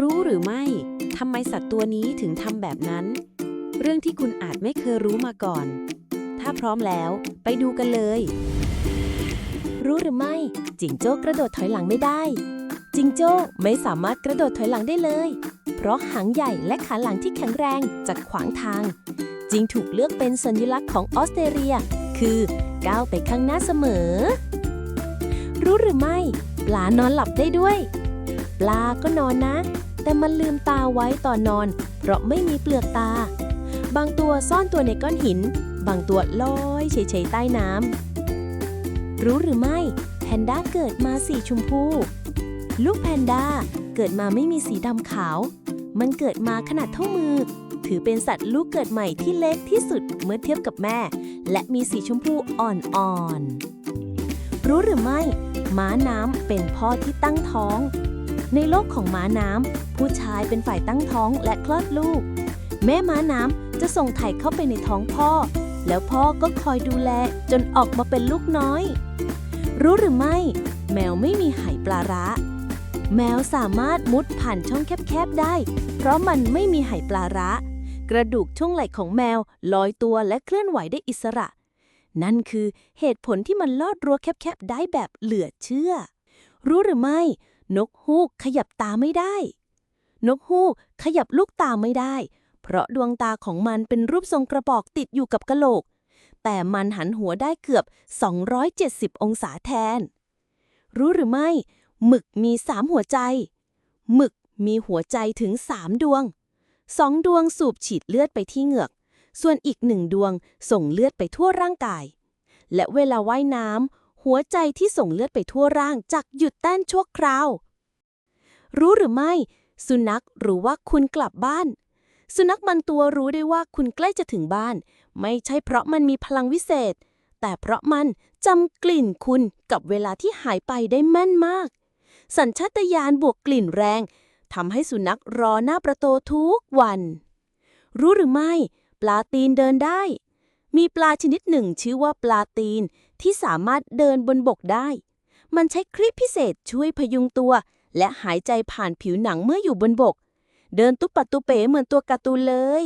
รู้หรือไม่ทำไมสัตว์ตัวนี้ถึงทำแบบนั้น เรื่องที่คุณอาจไม่เคยรู้มาก่อน ถ้าพร้อมแล้ว ไปดูกันเลย รู้หรือไม่ จิงโจ้กระโดดถอยหลังไม่ได้ จิงโจ้ไม่สามารถกระโดดถอยหลังได้เลย เพราะหางใหญ่และขาหลังที่แข็งแรงจะขวางทาง จิงถูกเลือกเป็นสัญลักษณ์ของออสเตรเลีย คือก้าวไปข้างหน้าเสมอ รู้หรือไม่ ปลานอนหลับได้ด้วย ปลาก็นอนนะ แต่มันลืมตาไว้ตอนนอน เพราะไม่มีเปลือกตา บางตัวซ่อนตัวในก้อนหิน บางตัวลอยเฉยๆใต้น้ำรู้หรือไม่แพนด้าเกิดมาสีชมพู ลูกแพนด้าเกิดมาไม่มีสีดำขาว มันเกิดมาขนาดเท่ามือ ถือเป็นสัตว์ลูกเกิดใหม่ที่เล็กที่สุดเมื่อเทียบกับแม่ และมีสีชมพูอ่อนๆรู้หรือไม่ ม้าน้ำเป็นพ่อที่ตั้งท้อง ในโลกของม้าน้ำผู้ชายเป็นฝ่ายตั้งท้องและคลอดลูก แม่ม้าน้ำจะส่งไข่เข้าไปในท้องพ่อ แล้วพ่อก็คอยดูแลจนออกมาเป็นลูกน้อย รู้หรือไม่ แมวไม่มีไหปลาร้า แมวสามารถมุดผ่านช่องแคบๆได้ เพราะมันไม่มีไหปลาร้ากระดูกช่วงไหล่ของแมวลอยตัวและเคลื่อนไหวได้อิสระ นั่นคือเหตุผลที่มันลอดรั้วแคบๆได้แบบเหลือเชื่อ รู้หรือไม่ นกฮูกขยับตาไม่ได้ นกฮูกขยับลูกตาไม่ได้ เพราะดวงตาของมันเป็นรูปทรงกระบอกติดอยู่กับกะโหลก แต่มันหันหัวได้เกือบ 270 องศาแทน รู้หรือไม่ หมึกมีสามหัวใจ หมึกมีหัวใจถึงสามดวง สองดวงสูบฉีดเลือดไปที่เหงือก ส่วนอีกหนึ่งดวงส่งเลือดไปทั่วร่างกาย และเวลาว่ายน้ำ หัวใจที่ส่งเลือดไปทั่วร่างจักหยุดเต้นชั่วคราว รู้หรือไม่ สุนัขรู้ว่าคุณกลับบ้าน สุนัขบางตัวรู้ได้ว่าคุณใกล้จะถึงบ้าน ไม่ใช่เพราะมันมีพลังวิเศษ แต่เพราะมันจำกลิ่นคุณกับเวลาที่หายไปได้แม่นมาก สัญชาตญาณบวกกลิ่นแรงทำให้สุนัขรอหน้าประตูทุกวัน รู้หรือไม่ ปลาตีนเดินได้ มีปลาชนิดหนึ่งชื่อว่าปลาตีน ที่สามารถเดินบนบกได้ มันใช้คลิปพิเศษช่วยพยุงตัว และหายใจผ่านผิวหนังเมื่ออยู่บนบก เดินตุ๊ปตุเป๋เหมือนตัวการ์ตูนเลย